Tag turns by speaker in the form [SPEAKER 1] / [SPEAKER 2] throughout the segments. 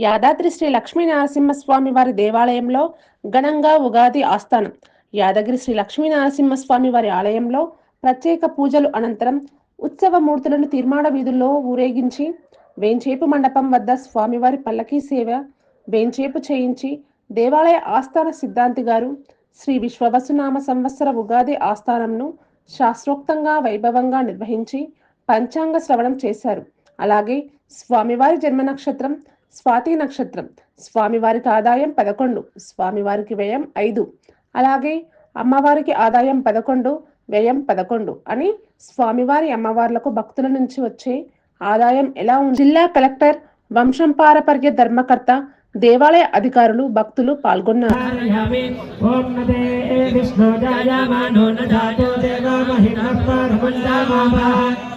[SPEAKER 1] యాదాద్రి శ్రీ లక్ష్మీ నరసింహస్వామి వారి దేవాలయంలో ఘనంగా ఉగాది ఆస్థానం. యాదగిరి శ్రీ లక్ష్మీ నరసింహస్వామి వారి ఆలయంలో ప్రత్యేక పూజలు అనంతరం ఉత్సవ మూర్తులను తీర్మాణ వీధుల్లో ఊరేగించి వేంచేపు మండపం వద్ద స్వామివారి పల్లకీ సేవ వేంచేపు చేయించి దేవాలయ ఆస్థాన సిద్ధాంతి గారు శ్రీ విశ్వవసునామ సంవత్సర ఉగాది ఆస్థానంను శాస్త్రోక్తంగా వైభవంగా నిర్వహించి పంచాంగ శ్రవణం చేశారు. అలాగే స్వామివారి జన్మ నక్షత్రం స్వాతి నక్షత్రం. స్వామివారికి ఆదాయం పదకొండు స్వామివారికి వ్యయం ఐదు. అలాగే అమ్మవారికి ఆదాయం పదకొండు వ్యయం పదకొండు అని స్వామివారి అమ్మవార్లకు భక్తుల నుంచి వచ్చే ఆదాయం ఎలా ఉంది? జిల్లా కలెక్టర్ వంశం పారపర్య ధర్మకర్త దేవాలయ అధికారులు భక్తులు పాల్గొన్నారు.
[SPEAKER 2] ఓం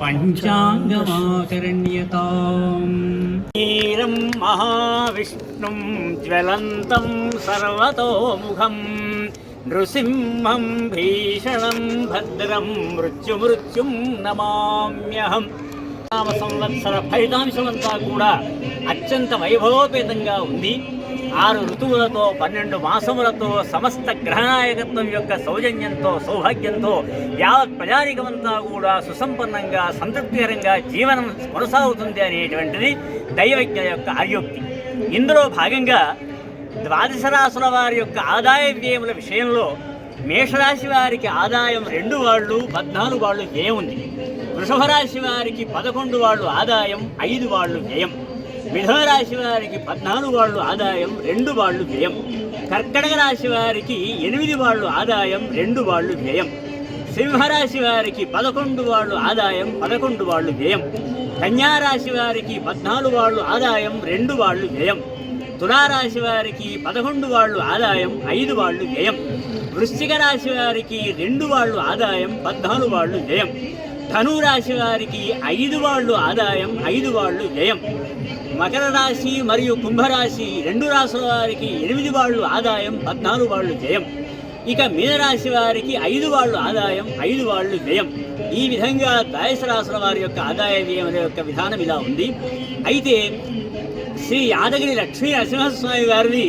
[SPEAKER 3] గంగాస్నానవిశేషపుణ్యఫలదం గోదానతుల్యం నృణాం ఆయుర్వృద్ధిదముత్తమం శుభకరం సంతానసంపత్ప్రదం నానాకర్మసు సాధనం సముచితం పంచాంగమాకరణ్యతాం. వీరం మహావిష్ణుం జ్వలంతం సర్వతోముఖం నృసింహం భీషణం భద్రం మృత్యుమృత్యుం నమామ్యహం. నామ సంవత్సర ఫలితాంశమంతా కూడా అత్యంత వైభవోపేతంగా ఉంది. ఆరు ఋతువులతో పన్నెండు మాసములతో సమస్త గ్రహనాయకత్వం యొక్క సౌజన్యంతో సౌభాగ్యంతో యావత్ ప్రజానికమంతా కూడా సుసంపన్నంగా సంతృప్తికరంగా జీవనం కొనసాగుతుంది అనేటువంటిది దైవజ్ఞ యొక్క ఆర్యోక్తి ఇందులో భాగంగా ద్వాదశ రాసుల వారి యొక్క ఆదాయ వ్యయముల విషయంలో మేషరాశి వారికి ఆదాయం రెండు వాళ్ళు పద్నాలుగు వాళ్ళు వ్యయం ఉంది. వృషభ రాశి వారికి పదకొండు వాళ్ళు ఆదాయం ఐదు వాళ్ళు వ్యయం. మిథునరాశి వారికి పద్నాలుగు వాళ్ళు ఆదాయం రెండు వాళ్ళు వ్యయం. కర్కటక రాశి వారికి ఎనిమిది వాళ్ళు ఆదాయం రెండు వాళ్ళు వ్యయం. సింహరాశి వారికి పదకొండు వాళ్ళు ఆదాయం పదకొండు వాళ్ళు వ్యయం. కన్యారాశి వారికి పద్నాలుగు వాళ్ళు ఆదాయం రెండు వాళ్ళు వ్యయం. తులారాశి వారికి పదకొండు వాళ్ళు ఆదాయం ఐదు వాళ్ళు వ్యయం. వృశ్చిక రాశి వారికి రెండు వాళ్ళు ఆదాయం పద్నాలుగు వాళ్ళు వ్యయం. ధనురాశి వారికి ఐదు వాళ్ళు ఆదాయం ఐదు వాళ్ళు వ్యయం. మకర రాశి మరియు కుంభరాశి రెండు రాశుల వారికి ఎనిమిది వాళ్ళు ఆదాయం పద్నాలుగు వాళ్ళు వ్యయం. ఇక మీనరాశి వారికి ఐదు వాళ్ళు ఆదాయం ఐదు వాళ్ళు వ్యయం. ఈ విధంగా ద్వాదశ రాశుల వారి యొక్క ఆదాయ వ్యయం యొక్క విధానం ఇలా ఉంది. అయితే శ్రీ యాదగిరి లక్ష్మీ నరసింహస్వామి వారిది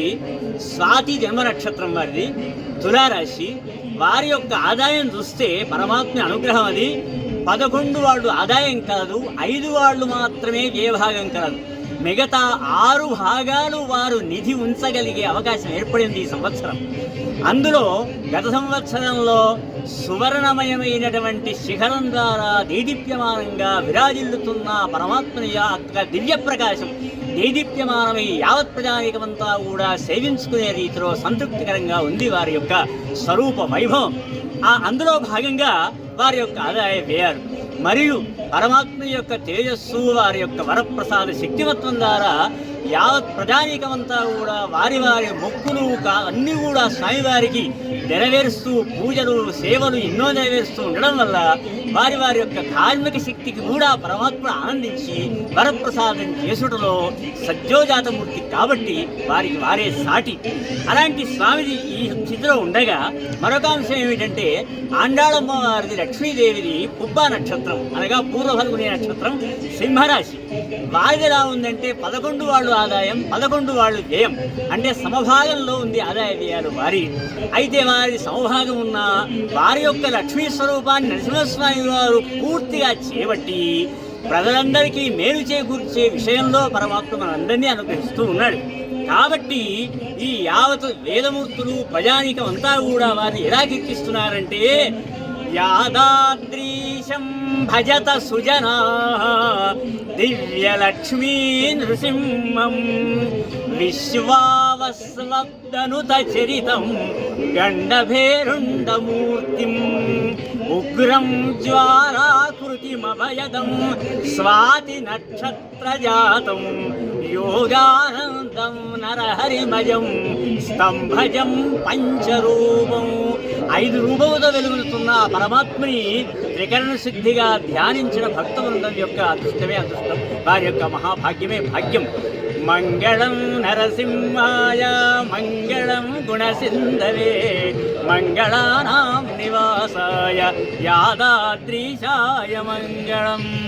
[SPEAKER 3] స్వాతి జన్మ నక్షత్రం వారిది తులారాశి. వారి యొక్క ఆదాయం చూస్తే పరమాత్మ అనుగ్రహం అది. పదకొండు వాళ్ళు ఆదాయం కాదు ఐదు వాళ్ళు మాత్రమే వ్యయభాగం కలదు మిగతా ఆరు భాగాలు వారు నిధి ఉంచగలిగే అవకాశం ఏర్పడింది ఈ సంవత్సరం. అందులో గత సంవత్సరంలో సువర్ణమయమైనటువంటి శిఖరం ద్వారా దేదీప్యమానంగా విరాజిల్లుతున్న పరమాత్మని యొక్క దివ్య ప్రకాశం దేదీప్యమానమై యావత్ ప్రజానికమంతా కూడా సేవించుకునే రీతిలో సంతృప్తికరంగా ఉంది వారి యొక్క స్వరూప వైభవం. ఆ అందులో భాగంగా వారి యొక్క ఆదాయ వ్యయాలు. మరియు పరమాత్మ యొక్క తేజస్సు వారి యొక్క వరప్రసాద శక్తివత్వం ద్వారా యావత్ ప్రజానీకమంతా కూడా వారి వారి మొక్కులు కా- అన్నీ కూడా స్వామివారికి నెరవేరుస్తూ పూజలు సేవలు ఎన్నో నెరవేరుస్తూ ఉండడం వల్ల వారి వారి యొక్క కార్మిక శక్తికి కూడా పరమాత్మ ఆనందించి వరప్రసాదం చేసుటలో సజ్జోజాతమూర్తి కాబట్టి వారికి వారే సాటి. అలాంటి స్వామిది ఈ స్థితిలో ఉండగా మరొక అంశం ఏమిటంటే ఆండాళమ్మ వారిది లక్ష్మీదేవిది పుబ్బా నక్షత్రం అనగా పూర్వఫల్గుని నక్షత్రం సింహరాశి. వారిది ఎలా ఉందంటే పదకొండు వాళ్ళు ఆదాయం పదకొండు వాళ్ళు వ్యయం. అంటే సమభాగంలో ఉంది ఆదాయ వ్యయాలు వారి. అయితే వారి సమభాగం ఉన్న వారి యొక్క లక్ష్మీ స్వరూపాన్ని నరసింహస్వామి వారు పూర్తిగా చేపట్టి ప్రజలందరికీ మేలు చేకూర్చే విషయంలో పరమాత్మ మనందరినీ అనుగ్రహిస్తూ ఉన్నాడు. కాబట్టి ఈ యావత్ వేదమూర్తులు ప్రజానికం అంతా కూడా వారిని ఎలా కీర్తిస్తున్నారంటే యాదాద్రీశం భజత సుజనా దివ్యలక్ష్మీ నృసింహం విశ్వావస్వబ్దనుత చరితం గండభేరుండమూర్తిం ఉగ్రం జ్వాలాకృతిమభయదం స్వాతి నక్షత్రజాతం యోగానందం నరహరిమయం స్తంభజం పంచరూపం. ఐదు రూపముతో వెలుగుతున్న పరమాత్మని త్రికరణ శుద్ధిగా ధ్యానించిన భక్త బృందం యొక్క అదృష్టమే అదృష్టం. వారి యొక్క మహాభాగ్యమే భాగ్యం. மங்களம் நரசிம்மாய மங்களம் குணசிந்தவே. மங்களானாம் நிவாசாய யாதாத்ரீஷாய மங்களம்.